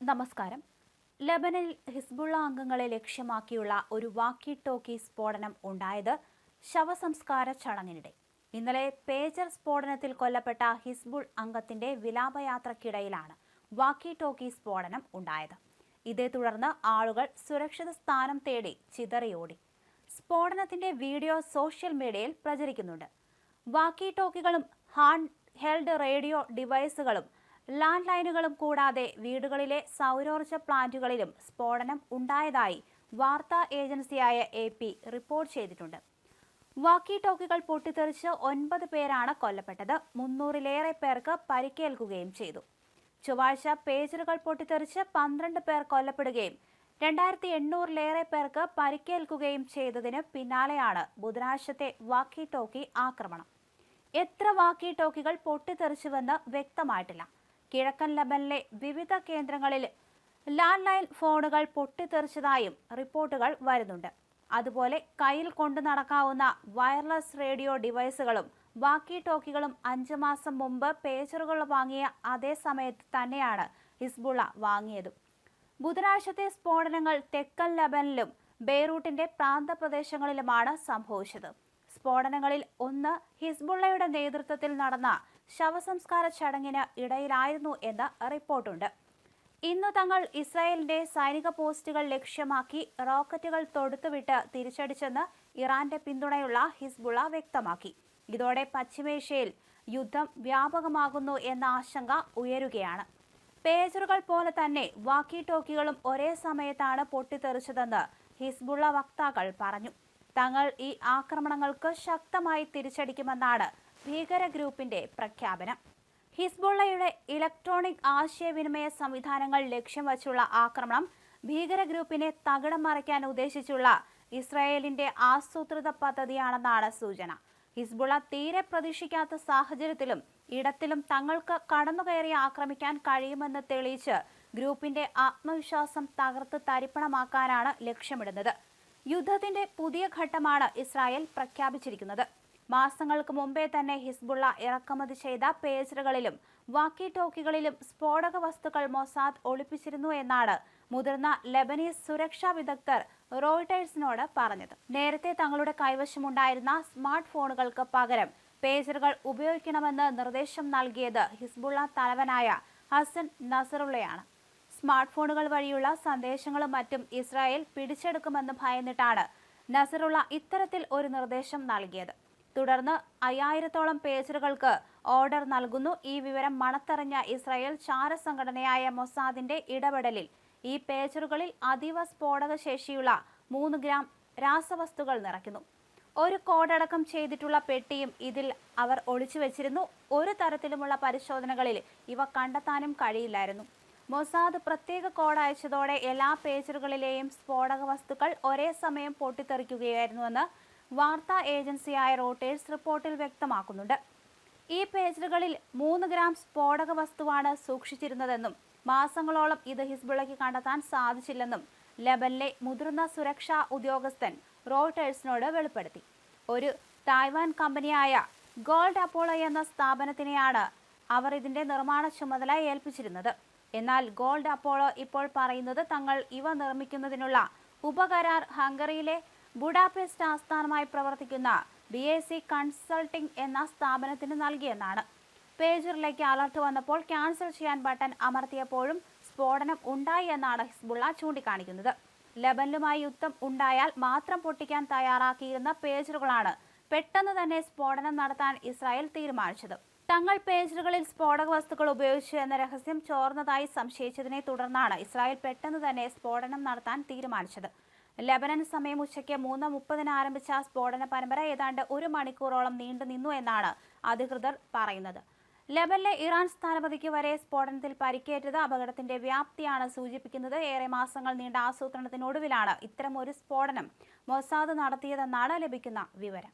നമസ്കാരം. ലബനിൽ ഹിസ്ബുള്ള അംഗങ്ങളെ ലക്ഷ്യമാക്കിയുള്ള ഒരു വാക്കി ടോക്കി സ്ഫോടനം ഉണ്ടായത് ശവസംസ്കാര ചടങ്ങിനിടെ. ഇന്നലെ പേജർ സ്ഫോടനത്തിൽ കൊല്ലപ്പെട്ട ഹിസ്ബുൾ അംഗത്തിന്റെ വിലാപയാത്രക്കിടയിലാണ് വാക്കി ടോക്കി സ്ഫോടനം ഉണ്ടായത്. ഇതേ തുടർന്ന് ആളുകൾ സുരക്ഷിത സ്ഥാനം തേടി ചിതറിയോടി. സ്ഫോടനത്തിന്റെ വീഡിയോ സോഷ്യൽ മീഡിയയിൽ പ്രചരിക്കുന്നുണ്ട്. വാക്കി ടോക്കികളും ഹാൻഡ് ഹെൽഡ് റേഡിയോ ഡിവൈസുകളും ലാൻഡ് ലൈനുകളും കൂടാതെ വീടുകളിലെ സൗരോർജ പ്ലാന്റുകളിലും സ്ഫോടനം ഉണ്ടായതായി വാർത്താ ഏജൻസിയായ എ പി റിപ്പോർട്ട് ചെയ്തിട്ടുണ്ട്. വാക്കി ടോക്കികൾ പൊട്ടിത്തെറിച്ച് ഒൻപത് പേരാണ് കൊല്ലപ്പെട്ടത്. മുന്നൂറിലേറെ പേർക്ക് പരിക്കേൽക്കുകയും ചെയ്തു. ചൊവ്വാഴ്ച പേജറുകൾ പൊട്ടിത്തെറിച്ച് പന്ത്രണ്ട് പേർ കൊല്ലപ്പെടുകയും രണ്ടായിരത്തി എണ്ണൂറിലേറെ പേർക്ക് പരിക്കേൽക്കുകയും ചെയ്തതിന് പിന്നാലെയാണ് ബുധനാഴ്ചത്തെ വാക്കി ടോക്കി ആക്രമണം. എത്ര വാക്കി ടോക്കികൾ പൊട്ടിത്തെറിച്ചുവെന്ന് വ്യക്തമായിട്ടില്ല. കിഴക്കൻ ലബനിലെ വിവിധ കേന്ദ്രങ്ങളിൽ ലാൻഡ് ലൈൻ ഫോണുകൾ പൊട്ടിത്തെറിച്ചതായും റിപ്പോർട്ടുകൾ വരുന്നുണ്ട്. അതുപോലെ കയ്യിൽ കൊണ്ടു നടക്കാവുന്ന വയർലെസ് റേഡിയോ ഡിവൈസുകളും വാക്കി ടോക്കികളും അഞ്ച് മാസം മുമ്പ് പേജറുകൾ വാങ്ങിയ അതേ സമയത്ത് തന്നെയാണ് ഹിസ്ബുള്ള വാങ്ങിയതും. ബുധനാഴ്ചത്തെ സ്ഫോടനങ്ങൾ തെക്കൻ ലബനിലും ബെയ്റൂട്ടിന്റെ പ്രാന്തപ്രദേശങ്ങളിലുമാണ് സംഭവിച്ചത്. സ്ഫോടനങ്ങളിൽ ഒന്ന് ഹിസ്ബുള്ളയുടെ നേതൃത്വത്തിൽ നടന്ന ശവസംസ്കാര ചടങ്ങിന് ഇടയിലായിരുന്നു എന്ന് റിപ്പോർട്ടുണ്ട്. ഇന്ന് തങ്ങൾ ഇസ്രായേലിന്റെ സൈനിക പോസ്റ്റുകൾ ലക്ഷ്യമാക്കി റോക്കറ്റുകൾ തൊടുത്തുവിട്ട് തിരിച്ചടിച്ചെന്ന് ഇറാന്റെ പിന്തുണയുള്ള ഹിസ്ബുള വ്യക്തമാക്കി. ഇതോടെ പശ്ചിമേഷ്യയിൽ യുദ്ധം വ്യാപകമാകുന്നു എന്ന ആശങ്ക ഉയരുകയാണ്. പേജറുകൾ പോലെ തന്നെ വാക്കി ടോക്കികളും ഒരേ സമയത്താണ് പൊട്ടിത്തെറിച്ചതെന്ന് ഹിസ്ബുള്ള വക്താക്കൾ പറഞ്ഞു. തങ്ങൾ ഈ ആക്രമണങ്ങൾക്ക് ശക്തമായി തിരിച്ചടിക്കുമെന്നാണ് ഭീകര ഗ്രൂപ്പിന്റെ പ്രഖ്യാപനം. ഹിസ്ബുള്ളയുടെ ഇലക്ട്രോണിക് ആശയവിനിമയ സംവിധാനങ്ങൾ ലക്ഷ്യം വച്ചുള്ള ആക്രമണം ഭീകര ഗ്രൂപ്പിനെ തകിടം മറിക്കാൻ ഉദ്ദേശിച്ചുള്ള ഇസ്രായേലിന്റെ ആസൂത്രിത പദ്ധതിയാണെന്നാണ് സൂചന. ഹിസ്ബുള്ള തീരെ പ്രതീക്ഷിക്കാത്ത സാഹചര്യത്തിലും ഇടത്തിലും തങ്ങൾക്ക് കടന്നുകയറി ആക്രമിക്കാൻ കഴിയുമെന്ന് തെളിയിച്ച് ഗ്രൂപ്പിന്റെ ആത്മവിശ്വാസം തകർത്ത് തരിപ്പണമാക്കാനാണ് ലക്ഷ്യമിടുന്നത്. യുദ്ധത്തിന്റെ പുതിയ ഘട്ടമാണ് ഇസ്രായേൽ പ്രഖ്യാപിച്ചിരിക്കുന്നത്. മാസങ്ങൾക്ക് മുമ്പേ തന്നെ ഹിസ്ബുള്ള ഇറക്കുമതി ചെയ്ത പേജറുകളിലും വാക്കി ടോക്കികളിലും സ്ഫോടക വസ്തുക്കൾ മൊസാദ് ഒളിപ്പിച്ചിരുന്നു എന്നാണ് മുതിർന്ന ലബനീസ് സുരക്ഷാ വിദഗ്ധർ റോയിട്ടേഴ്സിനോട് പറഞ്ഞത്. നേരത്തെ തങ്ങളുടെ കൈവശമുണ്ടായിരുന്ന സ്മാർട്ട് ഫോണുകൾക്ക് പകരം പേജറുകൾ ഉപയോഗിക്കണമെന്ന് നിർദ്ദേശം നൽകിയത് ഹിസ്ബുള്ള തലവനായ ഹസൻ നസറുള്ളയാണ്. സ്മാർട്ട് ഫോണുകൾ വഴിയുള്ള സന്ദേശങ്ങളും മറ്റും ഇസ്രായേൽ പിടിച്ചെടുക്കുമെന്ന് ഭയന്നിട്ടാണ് നസറുള്ള ഇത്തരത്തിൽ ഒരു നിർദ്ദേശം നൽകിയത്. തുടർന്ന് അയ്യായിരത്തോളം പേജറുകൾക്ക് ഓർഡർ നൽകുന്നു. ഈ വിവരം മണത്തറിഞ്ഞ ഇസ്രായേൽ ചാരസംഘടനയായ മൊസാദിന്റെ ഇടപെടലിൽ ഈ പേജറുകളിൽ അതീവ സ്ഫോടക ശേഷിയുള്ള മൂന്ന് ഗ്രാം രാസവസ്തുക്കൾ നിറയ്ക്കുന്നു. ഒരു കോഡടക്കം ചെയ്തിട്ടുള്ള പെട്ടിയും ഇതിൽ അവർ ഒളിച്ചു വെച്ചിരുന്നു. ഒരു തരത്തിലുമുള്ള പരിശോധനകളിൽ ഇവ കണ്ടെത്താനും കഴിയില്ലായിരുന്നു. മൊസാദ് പ്രത്യേക കോഡ് അയച്ചതോടെ എല്ലാ പേജറുകളിലെയും സ്ഫോടക വസ്തുക്കൾ ഒരേ സമയം പൊട്ടിത്തെറിക്കുകയായിരുന്നുവെന്ന് വാർത്താ ഏജൻസിയായ റോട്ടേഴ്സ് റിപ്പോർട്ടിൽ വ്യക്തമാക്കുന്നുണ്ട്. ഈ പേജറുകളിൽ മൂന്ന് ഗ്രാം സ്ഫോടക വസ്തുവാണ് സൂക്ഷിച്ചിരുന്നതെന്നും മാസങ്ങളോളം ഇത് ഹിസ്ബുളയ്ക്ക് കണ്ടെത്താൻ സാധിച്ചില്ലെന്നും ലബനിലെ മുതിർന്ന സുരക്ഷാ ഉദ്യോഗസ്ഥൻ റോട്ടേഴ്സിനോട് വെളിപ്പെടുത്തി. ഒരു തായ്വാൻ കമ്പനിയായ ഗോൾഡ് അപ്പോളോ എന്ന സ്ഥാപനത്തിനെയാണ് അവർ ഇതിന്റെ നിർമ്മാണ ചുമതല ഏൽപ്പിച്ചിരുന്നത്. എന്നാൽ ഗോൾഡ് അപ്പോളോ ഇപ്പോൾ പറയുന്നത് തങ്ങൾ ഇവ നിർമ്മിക്കുന്നതിനുള്ള ഉപകരാർ ഹംഗറിയിലെ ബുഡാപെസ്റ്റ് ആസ്ഥാനമായി പ്രവർത്തിക്കുന്ന ബി എ സി കൺസൾട്ടിംഗ് എന്ന സ്ഥാപനത്തിന് നൽകിയെന്നാണ്. പേജറിലേക്ക് അലർട്ട് വന്നപ്പോൾ ക്യാൻസൽ ചെയ്യാൻ ബട്ടൺ അമർത്തിയപ്പോഴും സ്ഫോടനം ഉണ്ടായി എന്നാണ് ഹിസ്ബുള്ള ചൂണ്ടിക്കാണിക്കുന്നത്. ലബനിലുമായി യുദ്ധം ഉണ്ടായാൽ മാത്രം പൊട്ടിക്കാൻ തയ്യാറാക്കിയിരുന്ന പേജറുകളാണ് പെട്ടെന്ന് തന്നെ സ്ഫോടനം നടത്താൻ ഇസ്രായേൽ തീരുമാനിച്ചത്. തങ്ങൾ പേജറുകളിൽ സ്ഫോടക വസ്തുക്കൾ ഉപയോഗിച്ചു എന്ന രഹസ്യം ചോർന്നതായി സംശയിച്ചതിനെ തുടർന്നാണ് ഇസ്രായേൽ പെട്ടെന്ന് തന്നെ സ്ഫോടനം നടത്താൻ തീരുമാനിച്ചത്. ലബനൻ സമയം ഉച്ചയ്ക്ക് മൂന്ന് മുപ്പതിന് ആരംഭിച്ച സ്ഫോടന പരമ്പര ഏതാണ്ട് ഒരു മണിക്കൂറോളം നീണ്ടു നിന്നു എന്നാണ് അധികൃതർ പറയുന്നത്. ലബനിലെ ഇറാൻ സ്ഥാനപതിക്ക് വരെ സ്ഫോടനത്തിൽ പരിക്കേറ്റത് അപകടത്തിന്റെ വ്യാപ്തിയാണ് സൂചിപ്പിക്കുന്നത്. ഏറെ മാസങ്ങൾ നീണ്ട ആസൂത്രണത്തിനൊടുവിലാണ് ഇത്തരം ഒരു സ്ഫോടനം മൊസാദ് നടത്തിയതെന്നാണ് ലഭിക്കുന്ന വിവരം.